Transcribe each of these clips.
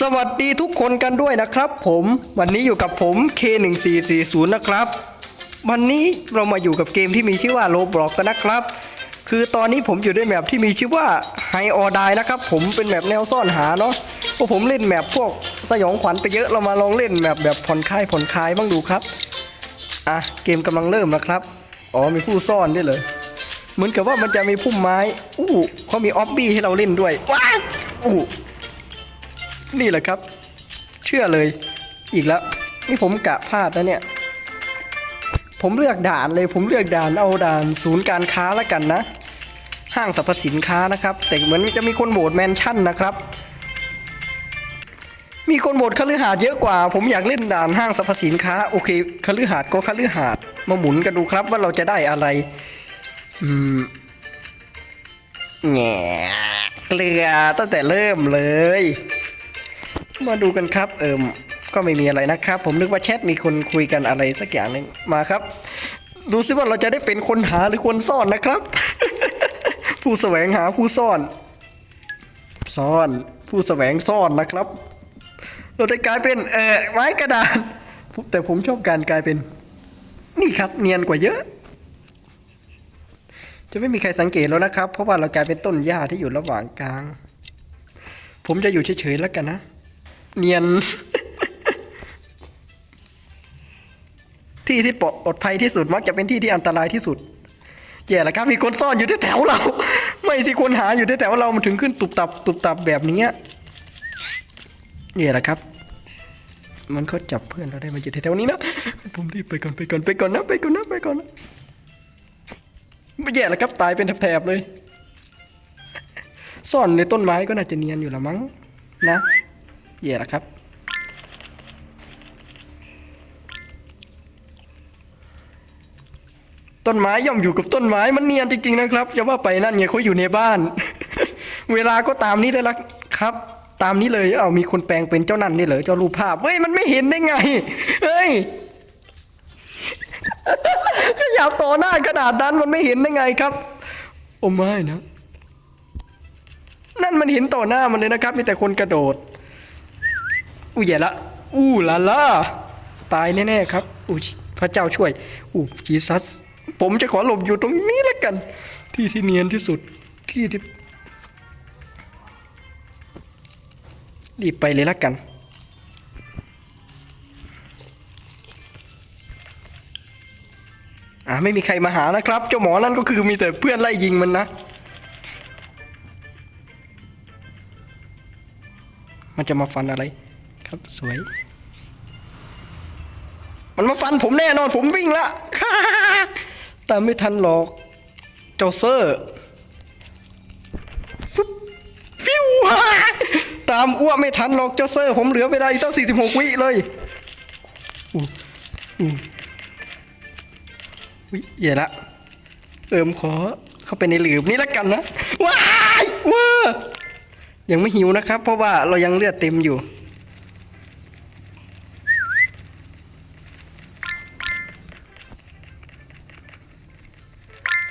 สวัสดีทุกคนกันด้วยนะครับผมวันนี้อยู่กับผม K1440 นะครับ วันนี้เรามาอยู่กับเกมที่มีชื่อว่า Roblox กันนะครับ คือตอนนี้ผมอยู่ในแมปที่มีชื่อว่า High or Die นะครับ ผมเป็นแมปแนวซ่อนหาเนาะเพราะผมเล่นแมปพวกสยองขวัญไปเยอะเรามาลองเล่นแมปแบบผ่อนคลายผ่อนคลายบ้างดูครับอะเกมกำลังเริ่มนะครับอ๋อมีผู้ซ่อนด้วยเลยเหมือนกับว่ามันจะมีพุ่มไม้อู้เขามีออบบี้ให้เราเล่นด้วยว้าอู้ นี่แหละครับ เชื่อเลย อีกแล้ว นี่ผมกะพลาดนะเนี่ย ผมเลือกด่านเลย ผมเลือกด่านเอาด่านศูนย์การค้าแล้วกันนะ ห้างสรรพสินค้านะครับ แต่เหมือนจะมีคนโหวตแมนชั่นนะครับ มีคนโหวตคฤหาสน์เยอะกว่า ผมอยากเล่นด่านห้างสรรพสินค้า โอเคคฤหาสน์ก็คฤหาสน์มาหมุนกันดูครับว่าเราจะได้อะไร อืมแง่เกลือตั้งแต่เริ่มเลย มาดูกันครับ เอิมก็ไม่มีอะไรนะครับ ผมนึกว่าแชทมีคนคุยกันอะไรสักอย่างหนึ่งมาครับ ดูซิว่าเราจะได้เป็นคนหาหรือคนซ่อนนะครับ ผู้แสวงหาผู้ซ่อน ซ่อน ผู้แสวงซ่อนนะครับ เราได้กลายเป็นเออไม้กระดานแต่ผมชอบการกลายเป็น นี่ครับ เนียนกว่าเยอะ จะไม่มีใครสังเกตแล้วนะครับ เพราะว่าเรากลายเป็นต้นหญ้าที่อยู่ระหว่างกลาง ผมจะอยู่เฉยๆแล้วกันนะ เนียน ที่ที่ปลอดภัยที่สุดมักจะเป็นที่ที่อันตรายที่สุดแย่แล้วครับมีคนซ่อนอยู่ที่แถวเรา ไม่สิคนหาอยู่ที่แถวเรามันถึงขึ้นตุบตับตุบตับแบบนี้เนี่แหละครับ มันเขาจับเพื่อนเราได้มาอยู่แถวนี้นะผมรีบไปก่อนไปก่อนไปก่อนนะไปก่อนนะไปก่อนนะไม่แย่แล้วครับตายเป็นแถบๆเลย ซ่อนในต้นไม้ก็น่าจะเนียนอยู่ละมั้งนะ แย่ละครับ ต้นไม้ย่อมอยู่กับต้นไม้มันเนียนจริงๆนะครับจะว่าไปนั่นไงเขาอยู่ในบ้าน เวลาก็ตามนี้ได้ละครับ ตามนี้เลยเอามีคนแปลงเป็นเจ้านั่นนี่เหรอเจ้ารูปภาพเฮ้ยมันไม่เห็นได้ไงเฮ้ยขยับต่อหน้าขนาดนั้นมันไม่เห็นได้ไงครับ โอ้ไม่นะ นั่นมันเห็นต่อหน้ามันเลยนะครับ มีแต่คนกระโดด อู้แย่ละอู้ลาล่าตายแน่ๆครับอู้พระเจ้าช่วยอู้จีซัสผมจะขอหลบอยู่ตรงนี้แล้วกัน ที่ที่เนียนที่สุดที่ที่รีบไปเลยละกันอ่าไม่มีใครมาหานะครับ เจ้าหมอนั่นก็คือมีแต่เพื่อนไล่ยิงมันนะ มันจะมาฟันอะไร ครับสวย มันมาฟันผมแน่นอนผมวิ่งละตามไม่ทันหรอก เจ้าเซอร์ฟิวตามอ้วไม่ทันหรอกเจ้าเซอร์ ผมเหลือเวลาอีกตั้ง46 วิเลยอู้อู้วิเย่ละเอิมขอเข้าไปในหลืมนี้ละกันนะ ว้ายเว้ายังไม่หิวนะครับ เพราะว่าเรายังเลือดเต็มอยู่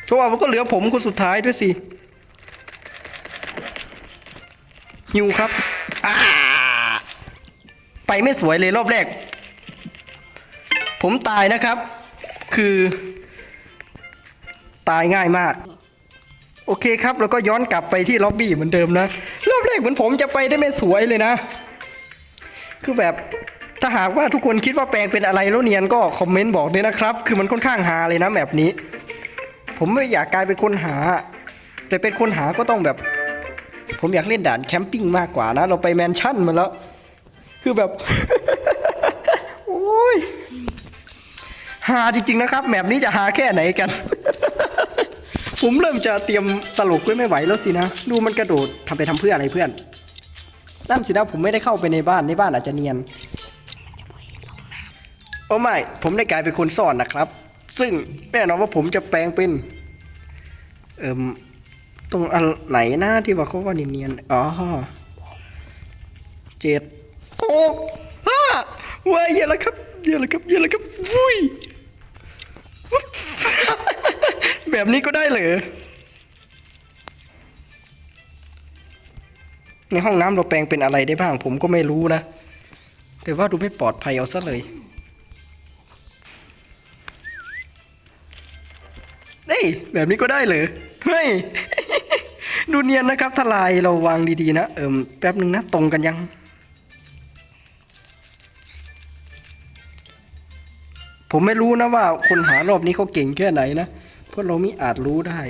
เพราะว่ามันก็เหลือผมคนสุดท้ายด้วยสิหิวครับไปไม่สวยเลยรอบแรก ผมตายนะครับ คือ ตายง่ายมาก โอเคครับ แล้วก็ย้อนกลับไปที่ล็อบบี้เหมือนเดิมนะ รอบแรกเหมือนผมจะไปได้ไม่สวยเลยนะ คือแบบถ้าหากว่าทุกคนคิดว่าแปลงเป็นอะไรแล้วเนียนก็คอมเมนต์บอกด้วยนะครับ คือมันค่อนข้างหาเลยนะแบบนี้ ผมไม่อยากกลายเป็นคนหา แต่เป็นคนหาก็ต้องแบบ ผมอยากเล่นด่านแคมปิ้งมากกว่านะ เราไปแมนชั่นมาแล้ว คือแบบ โอ้ยหาจริงๆนะครับแบบนี้จะหาแค่ไหนกัน ผมเริ่มจะเตรียมตลกไว้ไม่ไหวแล้วสินะ ดูมันกระโดดทำไปทำเพื่ออะไรเพื่อนนั่นสินะผมไม่ได้เข้าไปในบ้านในบ้านอาจจะเนียนโอ้ไม่ ผมได้กลายเป็นคนซ่อนนะครับ ซึ่งแน่นอนว่าผมจะแปลงเป็น เอิมตรงอันไหนหน้าที่ว่าเขาว่าเนียนๆอ๋อเจ็ดหกห้าว้ายเยอะแล้วครับเยอะแล้วครับเยอะแล้วครับวุ้ยแบบนี้ก็ได้เหรอในห้องน้ำเราแปลงเป็นอะไรได้บ้าง ผมก็ไม่รู้นะ แต่ว่าดูไม่ปลอดภัยเอาซะเลย เอ้ยแบบนี้ก็ได้เหรอเฮ้ยดูเนียนนะครับทลายเราวางดีๆนะ เอิมแป๊บหนึ่งนะ ตรงกันยัง ผมไม่รู้นะว่าคนหารอบนี้เขาเก่งแค่ไหนนะ เพราะเราไม่อาจรู้ได้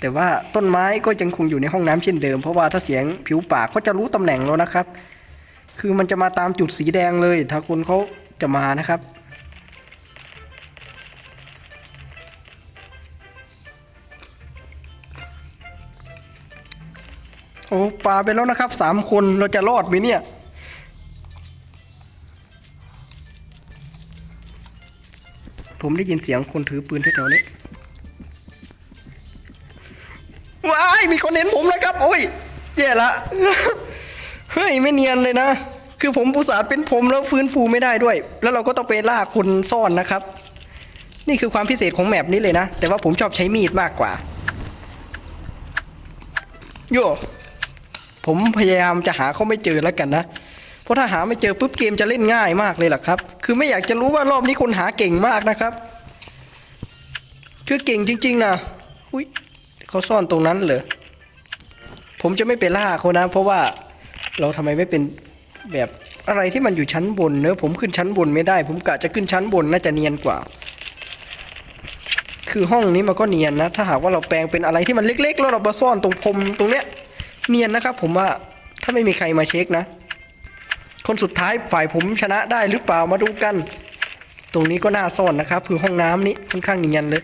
แต่ว่าต้นไม้ก็ยังคงอยู่ในห้องน้ำเช่นเดิม เพราะว่าถ้าเสียงผิวปากเขาจะรู้ตำแหน่งแล้วนะครับ คือมันจะมาตามจุดสีแดงเลย ถ้าคนเขาจะมานะครับ โอ้ปลาไปแล้วนะครับสามคนเราจะรอดไหมเนี่ย ผมได้ยินเสียงคนถือปืนแถวๆนี้ว้ายมีคนเห็นผมแล้วครับ โอ้ยแย่ละเฮ้ยไม่เนียนเลยนะ คือผมอุสาเป็นผมแล้วฟื้นฟูไม่ได้ด้วย แล้วเราก็ต้องไปล่าคนซ่อนนะครับ นี่คือความพิเศษของแมปนี้เลยนะ แต่ว่าผมชอบใช้มีดมากกว่าโย่ ผมพยายามจะหาเขาไม่เจอแล้วกันนะ เพราะถ้าหาไม่เจอปุ๊บเกมจะเล่นง่ายมากเลยล่ะครับ คือไม่อยากจะรู้ว่ารอบนี้คนหาเก่งมากนะครับ คือเก่งจริง ๆนะอุ้ยเขาซ่อนตรงนั้นเหรอ ผมจะไม่ไปล่าเขานะ เพราะว่าเราทำไมไม่เป็นแบบอะไรที่มันอยู่ชั้นบนเนอะผมขึ้นชั้นบนไม่ได้ ผมกะจะขึ้นชั้นบนน่าจะเนียนกว่า คือห้องนี้มันก็เนียนนะ ถ้าหากว่าเราแปลงเป็นอะไรที่มันเล็ก ๆ แล้วเรามาซ่อนตรงพรมตรงเนี้ย เนียนนะครับ ผมว่าถ้าไม่มีใครมาเช็คนะ คนสุดท้ายฝ่ายผมชนะได้หรือเปล่ามาดูกัน ตรงนี้ก็น่าซ่อนนะครับ คือห้องน้ำนี้ค่อนข้างเนียนเลย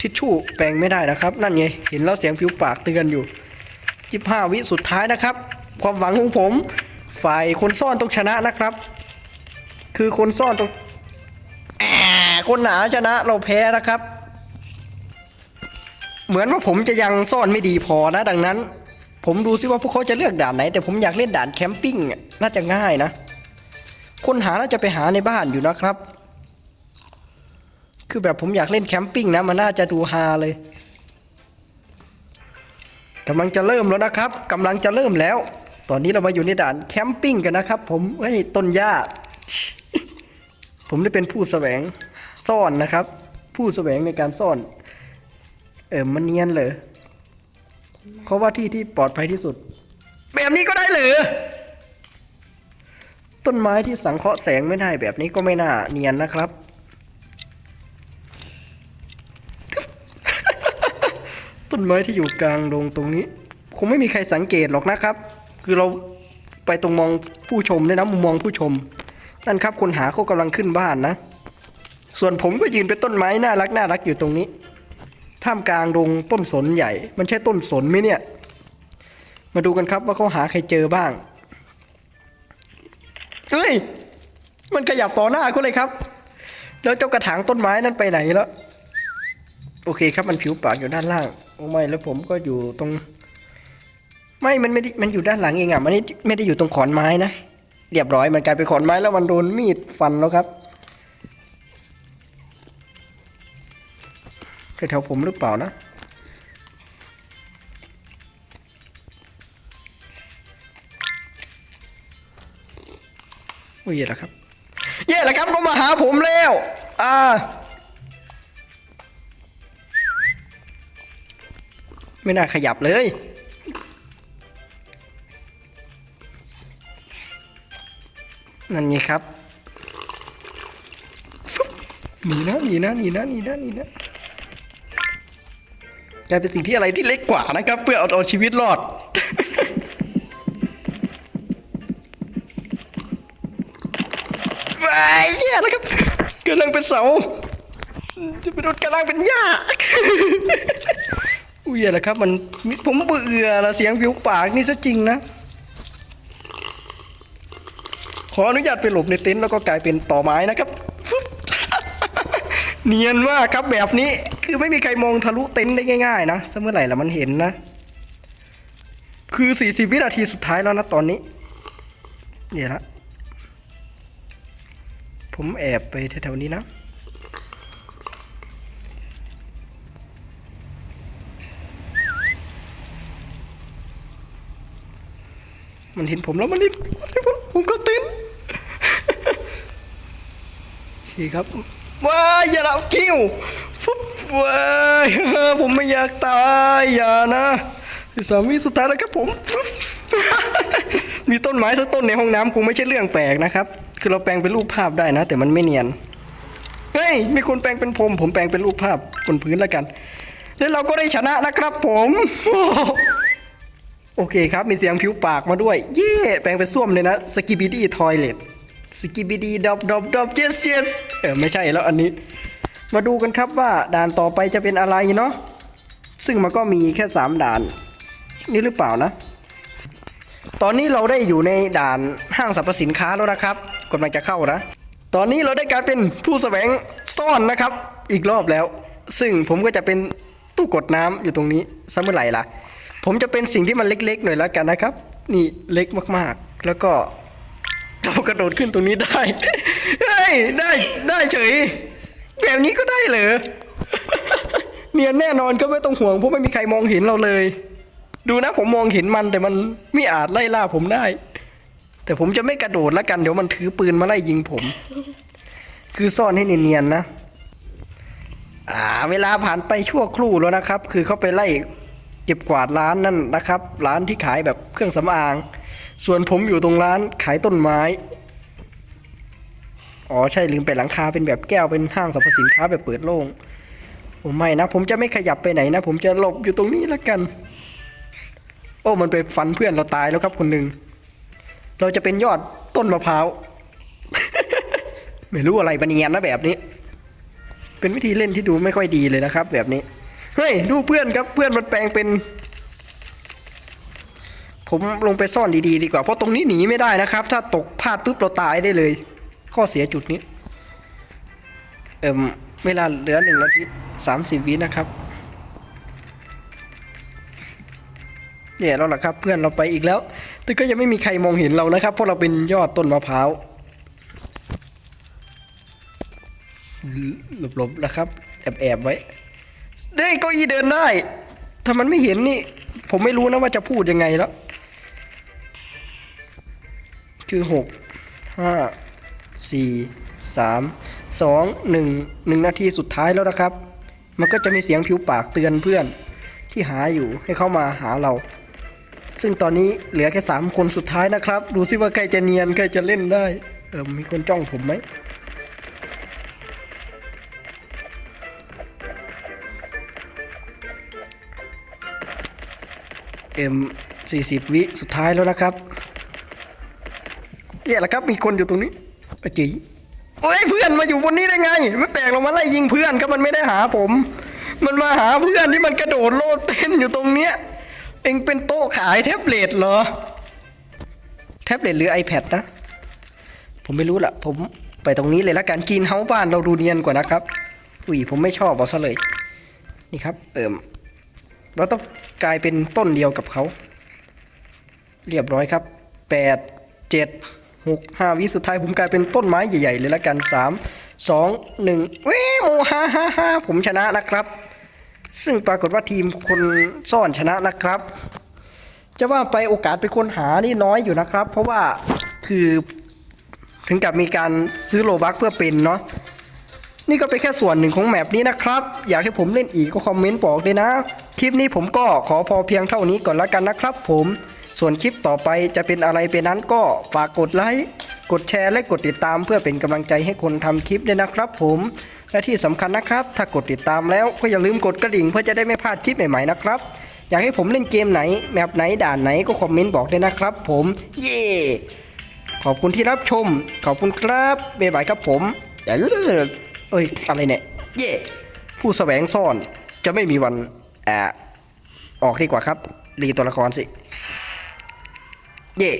ทิชชู่แปลงไม่ได้นะครับ นั่นไงเห็นแล้วเสียงผิวปากเตือนอยู่ยี่ห้าวิสุดท้ายนะครับ ความหวังของผม ฝ่ายคนซ่อนต้องชนะนะครับ คือคนซ่อนต้องคนหนาชนะเราแพ้นะครับ เหมือนว่าผมจะยังซ่อนไม่ดีพอนะ ดังนั้น ผมดูซิว่าพวกเขาจะเลือกด่านไหน แต่ผมอยากเล่นด่านแคมปิ้งน่าจะง่ายนะคนหาน่าจะไปหาในบ้านอยู่นะครับ คือแบบผมอยากเล่นแคมปิ้งนะมันน่าจะดูฮาเลยกำลังจะเริ่มแล้วนะครับกำลังจะเริ่มแล้ว ตอนนี้เรามาอยู่ในด่านแคมปิ้งกันนะครับ ผมเฮ้ยต้นหญ้าผมได้เป็นผู้แสวงซ่อนนะครับ ผู้แสวงในการซ่อน เออมันเนียนเลยเขาว่าที่ที่ปลอดภัยที่สุด แบบนี้ก็ได้เหรอต้นไม้ที่สังเคราะห์แสงไม่ได้แบบนี้ก็ไม่น่าเนียนนะครับ ต้นไม้ที่อยู่กลางดงตรงนี้ คงไม่มีใครสังเกตหรอกนะครับ คือเราไปตรงมองผู้ชมเลยนะมุมมองผู้ชมนั่นครับคนหาเขากำลังขึ้นบ้านนะ ส่วนผมก็ยืนเป็นต้นไม้น่ารักน่ารักอยู่ตรงนี้ ท่ามกลางดงต้นสนใหญ่ มันใช่ต้นสนไหมเนี่ย มาดูกันครับว่าเขาหาใครเจอบ้าง เฮ้ย มันขยับต่อหน้าเขาเลยครับ แล้วเจ้ากระถางต้นไม้นั้นไปไหนแล้ว โอเคครับมันผิวปากอยู่ด้านล่าง โอ้ไม่ แล้วผมก็อยู่ตรง ไม่ มันไม่ได้ มันอยู่ด้านหลังเองอะ มันไม่ไม่ได้อยู่ตรงขอนไม้นะ เรียบร้อย มันกลายเป็นขอนไม้แล้วมันโดนมีดฟันแล้วครับ แถวผมหรือเปล่านะโอ้ยแย่แล้วครับแย่แล้วครับก็มาหาผมแล้วอ่าไม่น่าขยับเลยนั่นไงครับหนีนะหนีนะหนีนะหนีนะหนีนะ กลายเป็นสิ่งที่อะไรที่เล็กกว่านะครับ เพื่อเอาเอาชีวิตรอดว้ายแย่แล้วครับกำลังเป็นเสาจะไปโดนกำลังเป็นหญ้าอุ้ยอะไรครับมันผมเบื่อละเสียงผิวปากนี่ซะจริงนะ ขออนุญาตไปหลบในเต็นท์แล้วก็กลายเป็นต่อไม้นะครับ เนียนมากครับแบบนี้ คือไม่มีใครมองทะลุเต็นท์ได้ง่ายๆนะสักเมื่อไหร่ละมันเห็นนะ คือ40วินาทีสุดท้ายแล้วนะตอนนี้เดี๋ยวละผมแอบไปแถวๆนี้นะมันเห็นผมแล้วมันเห็นผมก็ตื่นโอเครับว้ายอย่าละคิวฟุ๊บ ว้ายผมไม่อยากตายอย่านะสามีสุดท้ายแล้วครับผม มีต้นไม้สักต้นในห้องน้ำคงไม่ใช่เรื่องแปลกนะครับ คือเราแปลงเป็นรูปภาพได้นะ แต่มันไม่เนียน เฮ้ย มีคนแปลงเป็นผม ผมแปลงเป็นรูปภาพบนพื้นแล้วกัน แล้วเราก็ได้ชนะนะครับผม โอเคครับ มีเสียงผิวปากมาด้วย เย่แปลงเป็นส้วมเลยนะ สกิบิดี้ทอยเล็ตสกิบิดี้ดอบดอบดอบเยสเยสเออไม่ใช่แล้วอันนี้ มาดูกันครับว่าด่านต่อไปจะเป็นอะไรเนาะซึ่งมันก็มีแค่ 3 ด่าน นี่หรือเปล่านะ ตอนนี้เราได้อยู่ในด่านห้างสรรพสินค้าแล้วนะครับกำลังจะเข้านะ ตอนนี้เราได้กลายเป็นผู้แสวงซ่อนนะครับ อีกรอบแล้ว ซึ่งผมก็จะเป็นตู้กดน้ำอยู่ตรงนี้ซะเมื่อไหร่ล่ะ ผมจะเป็นสิ่งที่มันเล็กๆหน่อยแล้วกันนะครับ นี่เล็กมากๆ แล้วก็เรากระโดดขึ้นตรงนี้ได้ เฮ้ยได้ได้เฉย แบบนี้ก็ได้เหรอ เนียนแน่นอนก็ไม่ต้องห่วงเพราะไม่มีใครมองเห็นเราเลย ดูนะผมมองเห็นมันแต่มันไม่อาจไล่ล่าผมได้ แต่ผมจะไม่กระโดดแล้วกันเดี๋ยวมันถือปืนมาไล่ยิงผม คือซ่อนให้เนียนๆนะ อ่า เวลาผ่านไปชั่วครู่แล้วนะครับ คือเขาไปไล่เก็บกวาดร้านนั่นนะครับ ร้านที่ขายแบบเครื่องสำอาง ส่วนผมอยู่ตรงร้านขายต้นไม้ อ๋อใช่ลืมไปหลังคาเป็นแบบแก้วเป็นห้างสรรพสินค้าแบบเปิดโล่งผมไม่นะ ผมจะไม่ขยับไปไหนนะ ผมจะหลบอยู่ตรงนี้แล้วกัน โอ้มันไปฟันเพื่อนเราตายแล้วครับคนหนึ่งเราจะเป็นยอดต้นมะพร้าวไม่รู้อะไรปะเนียนนะแบบนี้ เป็นวิธีเล่นที่ดูไม่ค่อยดีเลยนะครับ แบบนี้เฮ้ยดูเพื่อนครับเพื่อนมันแปลงเป็น ผมลงไปซ่อนดีๆดีกว่าเพราะตรงนี้หนีไม่ได้นะครับ ถ้าตกพลาดปุ๊บเราตายได้เลย ข้อเสียจุดนี้ เอิมเวลาเหลือหนึ่งนาทีสามสิบวินะครับเนี่ยแล้วล่ะครับเพื่อนเราไปอีกแล้ว แต่ก็ยังไม่มีใครมองเห็นเรานะครับ เพราะเราเป็นยอดต้นมะพร้าวหลบๆนะครับ แอบๆไว้เด้ยเก็อีเดินได้ ถ้ามันไม่เห็นนี่ ผมไม่รู้นะว่าจะพูดยังไงแล้ว คือหกห้า สี่สามสองหนึ่งหนึ่งนาทีสุดท้ายแล้วนะครับ มันก็จะมีเสียงผิวปากเตือนเพื่อนที่หาอยู่ให้เข้ามาหาเรา ซึ่งตอนนี้เหลือแค่สามคนสุดท้ายนะครับ ดูซิว่าใครจะเนียนใครจะเล่นได้ เออมีคนจ้องผมไหมเอ็มสี่สิบวิสุดท้ายแล้วนะครับเนี่ยแหละครับมีคนอยู่ตรงนี้ อะจีโอ้ยเพื่อนมาอยู่บนนี้ได้ไง ไม่แปลกลงมาไล่ยิงเพื่อนก็มันไม่ได้หาผม มันมาหาเพื่อนที่มันกระโดดโลดเต้นอยู่ตรงเนี้ย เองเป็นโต๊ะขายแท็บเล็ตเหรอ แท็บเล็ตหรือ iPad นะ ผมไม่รู้ละผมไปตรงนี้เลยละกันกินเฮาบ้านเราดูเนียนกว่านะครับ อุ้ยผมไม่ชอบเอาซะเลย นี่ครับ เอิมเราต้องกลายเป็นต้นเดียวกับเขา เรียบร้อยครับแปดเจ็ด หกห้าวิสุดท้ายผมกลายเป็นต้นไม้ใหญ่ๆเลยละกันสามสองหนึ่งเว้ยโมฮ่าฮ่าฮ่าผมชนะนะครับ ซึ่งปรากฏว่าทีมคนซ่อนชนะนะครับ จะว่าไปโอกาสเป็นคนหานี่น้อยอยู่นะครับ เพราะว่าคือถึงกับมีการซื้อโลบักเพื่อเป็นเนาะนี่ก็เป็นแค่ส่วนหนึ่งของแมปนี้นะครับ อยากให้ผมเล่นอีกก็คอมเมนต์บอกเลยนะ คลิปนี้ผมก็ขอพอเพียงเท่านี้ก่อนละกันนะครับผม ส่วนคลิปต่อไปจะเป็นอะไรไปนั้นก็ฝากกดไลค์กดแชร์และกดติดตามเพื่อเป็นกำลังใจให้คนทำคลิปด้วยนะครับผมและที่สำคัญนะครับ ถ้ากดติดตามแล้วก็อย่าลืมกดกระดิ่งเพื่อจะได้ไม่พลาดคลิปใหม่ๆนะครับ อยากให้ผมเล่นเกมไหนแมปไหนด่านไหนก็คอมเมนต์บอกด้วยนะครับ ผมเย่ขอบคุณที่รับชม ขอบคุณครับบ๊ายบายครับผมเอ้ยอะไรเนี่ยเย่ผู้แสวงซ่อนจะไม่มีวันแอบออกดีกว่าครับรีตัวละครสิ เย่